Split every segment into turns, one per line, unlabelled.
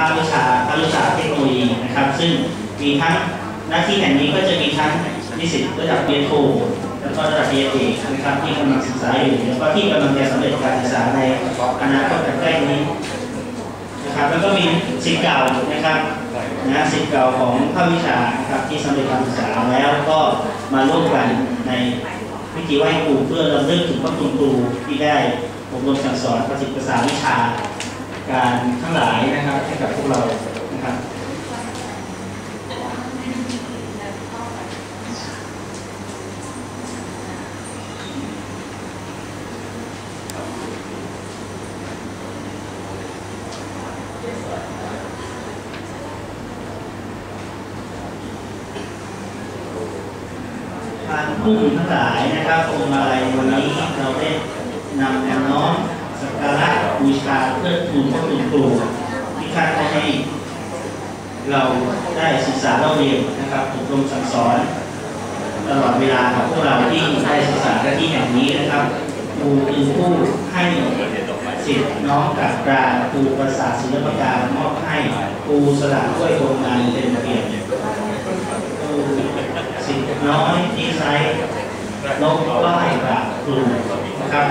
ภาควิชาภาควิชาเทคโนโลยีนะครับ ซึ่งมีทั้งหน้าที่แห่งนี้ก็จะมีทั้งนิสิตระดับเรียนโทแล้วก็ระดับเรียนเอกนะครับที่กำลังศึกษาอยู่แล้วก็ที่กำลังจะสำเร็จการศึกษาในอนาคตใกล้นี้นะครับแล้วก็มีสิทธิ์เก่านะครับนะสิทธิ์เก่าของภาควิชานะครับที่สำเร็จการศึกษาแล้วก็มาร่วมกันในพิธีไหว้ครูเพื่อรำลึกถึงพระคุณครูที่ได้อบรมสั่งสอนประสิทธิภาษาวิชา การทั้งหลายนะครับให้กับพวกเรานะครับทานผู้ทั้งหลายนะครับองค์อะไรวันนี้เราได้นำแนวน้อม บูชาเพื่อทูลพระคุณครูที่ท่านได้ให้เราได้ศึกษาเราเรียนนะครับอบรมสั่งสอนตลอดเวลาของพวกเราที่ได้ศึกษาที่แห่งนี้นะครับครูคือผู้ให้สิทธิ์น้องกับกราครูประสาทศิลปการมอบให้ครูสละถ้วยโครงงานเป็นเกียรติครูสิทธิ์น้อยที่ใช้นกไหว้กับครูนะครับ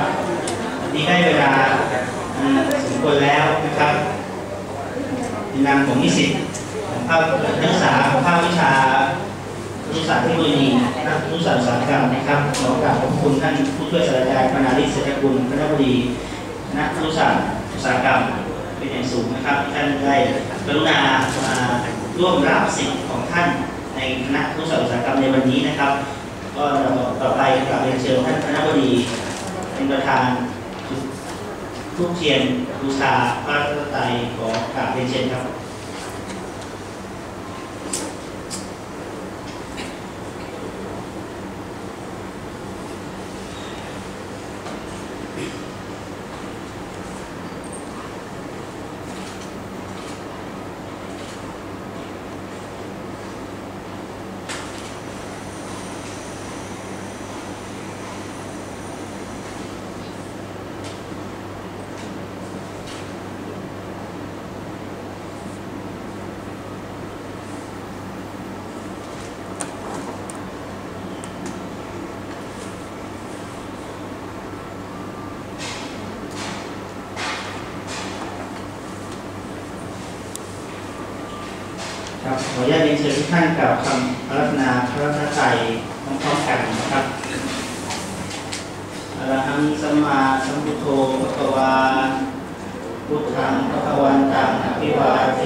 นี่ได้เวลาอันสมควรแล้วนะครับในนาม ของนิสิตภาคนักศึกษาภาควิชารู้ศาสตร์เทคโนโลยีนักรู้ศาสตร์อุตสาหกรรมนะครับขอกราบขอบคุณท่านผู้ช่วยศาสตราจารย์พนาลิศเศรษฐกุลคณะบดีนักรู้ศาสตร์อุตสาหกรรมเป็นอย่างสูงนะครับที่ท่านได้กรุณามาร่วมรับสิทธิ์ของท่านในคณะรู้ศาสตร์อุตสาหกรรมในวันนี้นะครับ ก็ต่อไปกราบเรียนเชิญท่านคณะบดีเป็นประธานทุกเทียนบูชาพระรัตนตรัยขอกราบเรียนเชิญครับ ครับขออนุญาตเรียนเชิญทุกท่านกล่าวคำระรัตนาพระรัตนตรัยพร้อมๆกันนะครับอรหังสัมมาสัมพุทโธพระวาพุทธังพระวันตังอภิวาท